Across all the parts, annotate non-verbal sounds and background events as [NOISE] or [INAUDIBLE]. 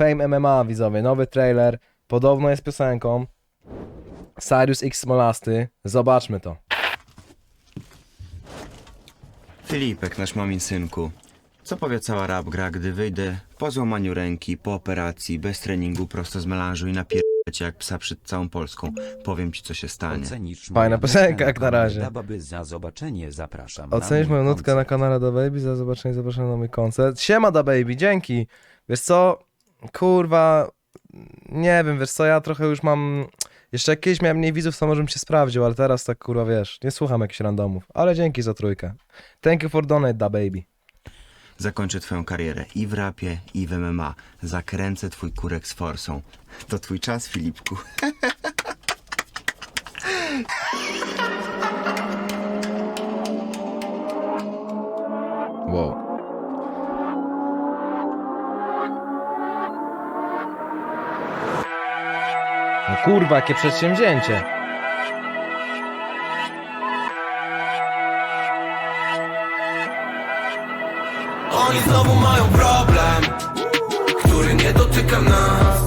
Fame MMA, widzowie, nowy trailer, podobno jest piosenką. Sirius X Smolasty, zobaczmy to. Filipek, nasz mamin synku. Co powie cała rap gra, gdy wyjdę po złamaniu ręki, po operacji, bez treningu, prosto z melanżu i napierdolę jak psa przed całą Polską? Powiem ci, co się stanie. Ocenisz Fajna moją piosenka nutkę jak na kanale razie. Dababy za zobaczenie zapraszam. na Ocenisz mój moją nutkę na koncert. kanale Da Baby, za zobaczenie, zapraszam na mój koncert. Siema Da Baby, dzięki. Wiesz co, kurwa, nie wiem, wiesz co, ja trochę już mam... Jeszcze jak kiedyś miałem mniej widzów, to może bym się sprawdził, ale teraz tak kurwa, wiesz, nie słucham jakichś randomów. Ale dzięki za trójkę. Thank you for donate, Da Baby. Zakończę twoją karierę i w rapie, i w MMA. Zakręcę twój kurek z forsą. To twój czas, Filipku. [LAUGHS] kurwa, jakie przedsięwzięcie. Oni znowu mają problem, który nie dotyka nas.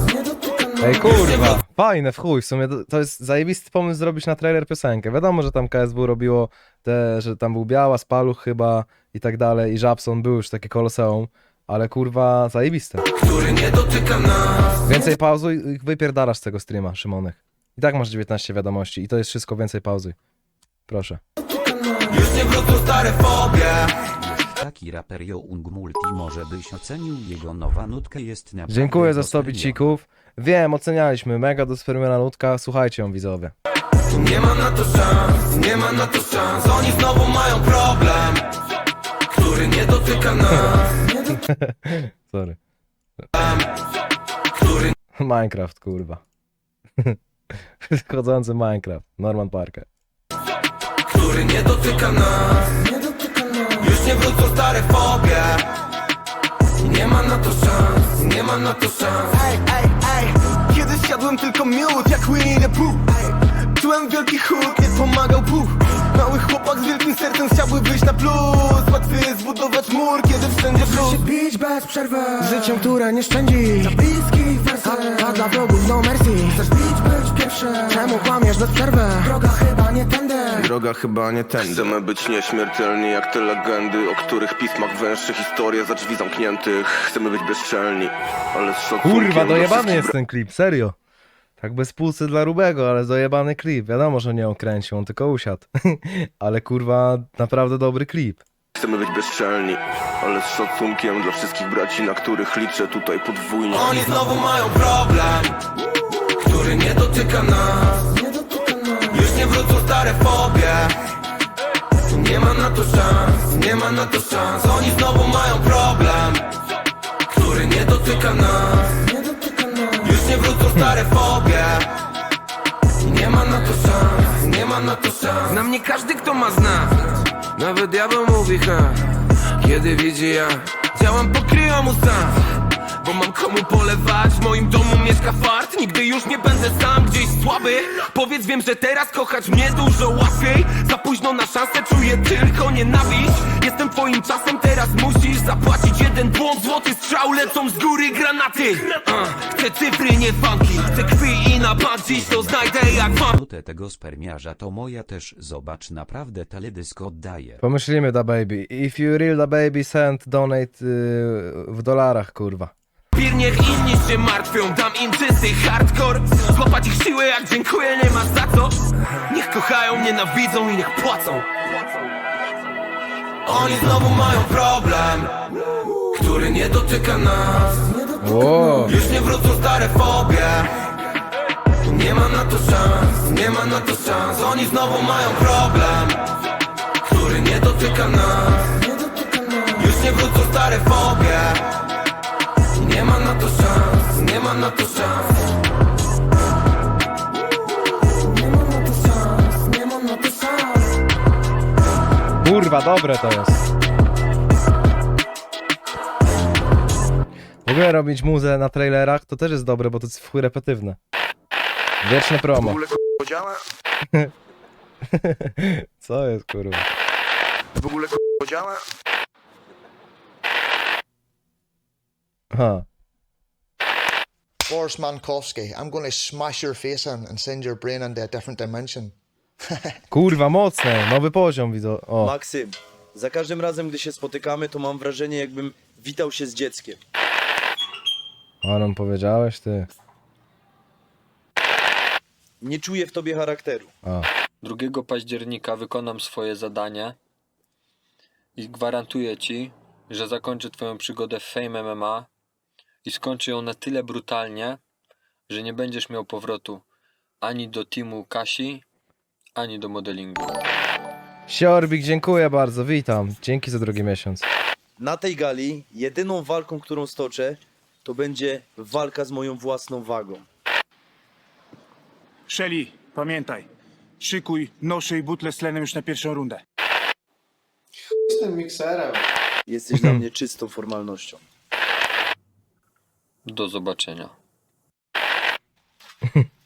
Ej kurwa, fajne w chuj, w sumie to- to jest zajebisty pomysł zrobić na trailer piosenkę. Wiadomo, że tam KSW robiło te, że tam był Biała, Spaluch chyba i tak dalej i Żabson był już takie koloseum, ale kurwa zajebiste. Który nie dotyka. Więcej pauzuj i wypierdalasz z tego streama, Szymonek. I tak masz 19 wiadomości i to jest wszystko więcej pauzuj. Proszę. Już nie wrócą stare fobie. Taki raper Young Multi może byś ocenił jego nowa nutka jest naprawdę Dziękuję za 100 doskonała. bicików. Wiem, ocenialiśmy, mega dosfermiona nutka, słuchajcie ją widzowie. Nie ma na to szans, nie ma na to szans. Oni znowu mają problem, który nie dotyka nas. [LAUGHS] Sorry. [LAUGHS] Minecraft, kurwa. [LAUGHS] Chodzący Minecraft, Norman Parker. który nie dotyka nas. Już nie wrócą stare fobie. Nie ma na to szans, nie ma na to szans. Ej, ej, ej Kiedyś jadłem tylko miód jak Winnie Pooh Ej, Czułem wielki chód, nie pomagał Bóg Mały chłopak z wielkim sercem chciałby wyjść na plus Łatwiej bez przerwy Życiem, które nie szczędzi Dla bliskich wersy a, a dla wrogów no mercy Chcesz bić, być pierwszy Czemu kłamiesz bez przerwy? Droga chyba nie tędy Droga chyba nie tędy Chcemy być nieśmiertelni jak te legendy O których pismach węższe historie za drzwi zamkniętych Chcemy być bezczelni, ale z szacunkiem Kurwa, dla dojebany wszystkich jest ten klip, serio. Tak bez pulsy dla Rubego, ale dojebany klip. Wiadomo, że nie okręcił, on tylko usiadł. [LAUGHS] ale kurwa, naprawdę dobry klip. Chcemy być bezczelni, ale z szacunkiem dla wszystkich braci, na których liczę tutaj podwójnie Oni znowu mają problem, który nie dotyka nas. Już nie wrócą stare fobie. Nie ma na to szans, nie ma na to szans. Oni znowu mają problem, który nie dotyka nas. Już nie wrócą stare fobie. Nie ma na to szans, nie ma na to szans. Na mnie każdy, kto ma znać Nawet diabeł mówi, ha Kiedy widzi ja. Działam po kryjomu sam bo mam komu polewać, w moim domu mieszka fart. Nigdy już nie będę sam gdzieś słaby. Powiedz wiem, że teraz kochać mnie dużo łatwiej. Za późno na szansę czuję tylko nienawiść. Jestem twoim czasem, teraz musisz zapłacić. Jeden błąd Złoty strzał, lecą z góry granaty. Uh, Chcę cyfry, nie fanki Chcę krwi i na bank dziś to znajdę jak mam Nutę tego spermiarza to moja też. Zobacz naprawdę teledysk oddaje. Pomyślimy, da baby. If you real da baby, send donate yy, w dolarach, kurwa. Pir niech inni się martwią, dam im czysty hardcore Złapać ich siłę jak dziękuję, nie ma za co Niech kochają, nienawidzą i niech płacą Oni znowu mają problem, który nie dotyka nas. Już nie wrócą stare fobie. Nie ma na to szans, nie ma na to szans. Oni znowu mają problem, który nie dotyka nas. Już nie wrócą stare fobie. Szans, nie ma na to szans. Kurwa, dobre to jest. W ogóle robić muzę na trailerach to też jest dobre, bo to jest w chuj repetywne. Wieczne W promo. ogóle k***a działa? [LAUGHS] Co jest, kurwa? W ogóle k***a działa? Aha. Boris Mankowski, I'm going to smash your face in and send your brain into a different dimension. [LAUGHS] Kurwa, mocne, nowy poziom widzę. O, Maksym, za każdym razem, gdy się spotykamy, to mam wrażenie, jakbym witał się z dzieckiem. Aron powiedziałeś ty. Nie czuję w tobie charakteru. A, 2 października wykonam swoje zadanie i gwarantuję ci, że zakończę twoją przygodę w Fame MMA i skończę ją na tyle brutalnie, że nie będziesz miał powrotu ani do teamu Kasi, ani do modelingu. Siorbik, dziękuję bardzo, witam. Dzięki za drugi miesiąc. Na tej gali jedyną walką, którą stoczę, to będzie walka z moją własną wagą. Shelly, pamiętaj. Szykuj nosze i butle z tlenem już na pierwszą rundę. Tym mikserem. Jesteś dla mnie czystą formalnością. Do zobaczenia. [LAUGHS]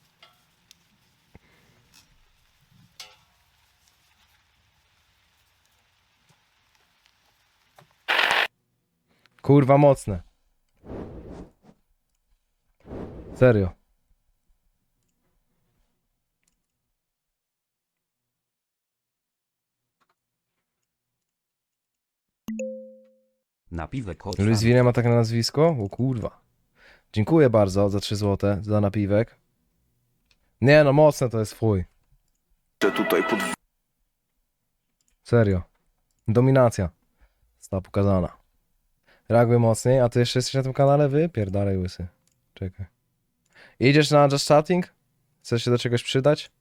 Kurwa, mocne. Serio. Napiwek od Luis Wille ma tak na nazwisko? O kurwa. Dziękuję bardzo za 3 złote za napiwek. Nie no, mocne to jest fuj. Że tutaj pod Serio. Dominacja. Została pokazana. Reaguj mocniej, a ty jeszcze jesteś na tym kanale? Wy? Pierdalej łysy. Czekaj. Idziesz na Just Chatting? Chcesz się do czegoś przydać?